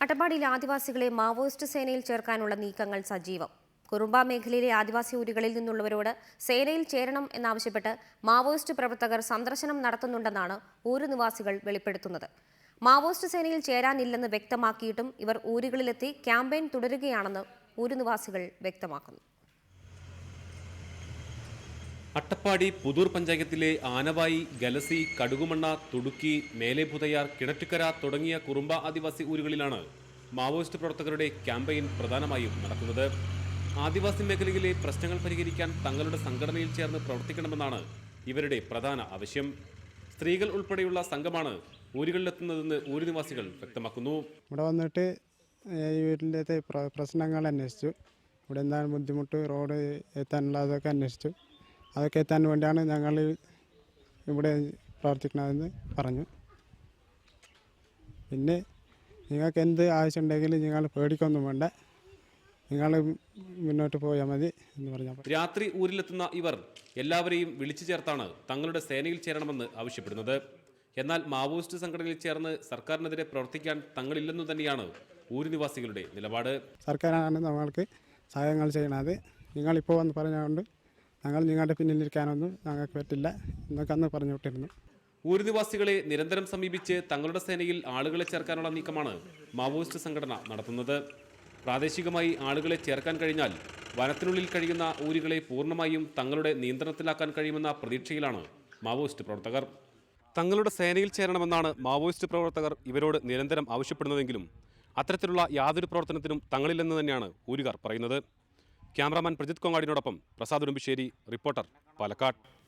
അട്ടപ്പാടിയിലെ ആദിവാസികളെ മാവോയിസ്റ്റ് സേനയിൽ ചേർക്കാനുള്ള നീക്കങ്ങൾ സജീവം. കുറുമ്പ മേഖലയിലെ ആദിവാസി ഊരുകളിൽ നിന്നുള്ളവരോട് സേനയിൽ ചേരണം എന്നാവശ്യപ്പെട്ട് മാവോയിസ്റ്റ് പ്രവർത്തകർ സന്ദർശനം നടത്തുന്നുണ്ടെന്നാണ് ഊരു നിവാസികൾ വെളിപ്പെടുത്തുന്നത്. മാവോയിസ്റ്റ് സേനയിൽ ചേരാനില്ലെന്ന് വ്യക്തമാക്കിയിട്ടും ഇവർ ഊരുകളിലെത്തി ക്യാമ്പയിൻ തുടരുകയാണെന്ന് ഊരു നിവാസികൾ വ്യക്തമാക്കുന്നു. അട്ടപ്പാടി പുതൂർ പഞ്ചായത്തിലെ ആനവായി ഗലസി കടുകുമണ്ണ തുടുക്കി മേലെപുതയാർ കിണറ്റുകര തുടങ്ങിയ കുറുമ്പ ആദിവാസി ഊരുകളിലാണ് മാവോയിസ്റ്റ് പ്രവർത്തകരുടെ ക്യാമ്പയിൻ പ്രധാനമായും നടക്കുന്നത്. ആദിവാസി മേഖലയിലെ പ്രശ്നങ്ങൾ പരിഹരിക്കാൻ തങ്ങളുടെ സംഘടനയിൽ ചേർന്ന് പ്രവർത്തിക്കണമെന്നാണ് ഇവരുടെ പ്രധാന ആവശ്യം. സ്ത്രീകൾ ഉൾപ്പെടെയുള്ള സംഘമാണ് ഊരുകളിലെത്തുന്നതെന്ന് ഊരു നിവാസികൾ വ്യക്തമാക്കുന്നു. ഇവിടെ വന്നിട്ട് ഈ വീട്ടിലത്തെ പ്രശ്നങ്ങൾ അന്വേഷിച്ചു. ഇവിടെ എന്താണ് ബുദ്ധിമുട്ട് റോഡ് എത്താനുള്ള അതൊക്കെ അന്വേഷിച്ചു. അതൊക്കെ എത്താൻ വേണ്ടിയാണ് ഞങ്ങൾ ഇവിടെ പ്രവർത്തിക്കണമെന്ന് പറഞ്ഞു. പിന്നെ നിങ്ങൾക്ക് എന്ത് ആവശ്യമുണ്ടെങ്കിലും നിങ്ങൾ പേടിക്കൊന്നും വേണ്ട. നിങ്ങൾ മുന്നോട്ട് പോയാൽ മതി എന്ന് പറഞ്ഞാൽ രാത്രി ഊരിലെത്തുന്ന ഇവർ എല്ലാവരെയും വിളിച്ചു ചേർത്താണ് തങ്ങളുടെ സേനയിൽ ചേരണമെന്ന് ആവശ്യപ്പെടുന്നത്. എന്നാൽ മാവോയിസ്റ്റ് സംഘടനയിൽ ചേർന്ന് സർക്കാരിനെതിരെ പ്രവർത്തിക്കാൻ തങ്ങളില്ലെന്നു തന്നെയാണ് ഊരു നിവാസികളുടെ നിലപാട്. സർക്കാരാണ് നമ്മൾക്ക് സഹായങ്ങൾ ചെയ്യണത്. നിങ്ങളിപ്പോൾ വന്ന് പറഞ്ഞുകൊണ്ട് ഞങ്ങൾ നിങ്ങളുടെ പിന്നിലിരിക്കാനൊന്നും ഞങ്ങൾക്ക് പറ്റില്ല എന്നൊക്കെ അന്ന് പറഞ്ഞു വിട്ടിരുന്നു. ഊരു നിവാസികളെ നിരന്തരം സമീപിച്ച് തങ്ങളുടെ സേനയിൽ ആളുകളെ ചേർക്കാനുള്ള നീക്കമാണ് മാവോയിസ്റ്റ് സംഘടന നടത്തുന്നത്. പ്രാദേശികമായി ആളുകളെ ചേർക്കാൻ കഴിഞ്ഞാൽ വനത്തിനുള്ളിൽ കഴിയുന്ന ഊരുകളെ പൂർണമായും തങ്ങളുടെ നിയന്ത്രണത്തിലാക്കാൻ കഴിയുമെന്ന പ്രതീക്ഷയിലാണ് മാവോയിസ്റ്റ് പ്രവർത്തകർ. തങ്ങളുടെ സേനയിൽ ചേരണമെന്നാണ് മാവോയിസ്റ്റ് പ്രവർത്തകർ ഇവരോട് നിരന്തരം ആവശ്യപ്പെടുന്നതെങ്കിലും അത്തരത്തിലുള്ള യാതൊരു പ്രവർത്തനത്തിനും തങ്ങളില്ലെന്ന് തന്നെയാണ് ഊരുകാർ പറയുന്നത്. ക്യാമറാമാൻ പ്രജിത് കൊങ്ങാടിനോടൊപ്പം പ്രസാദ് ഉടുമ്പിശ്ശേരി റിപ്പോർട്ടർ പാലക്കാട്.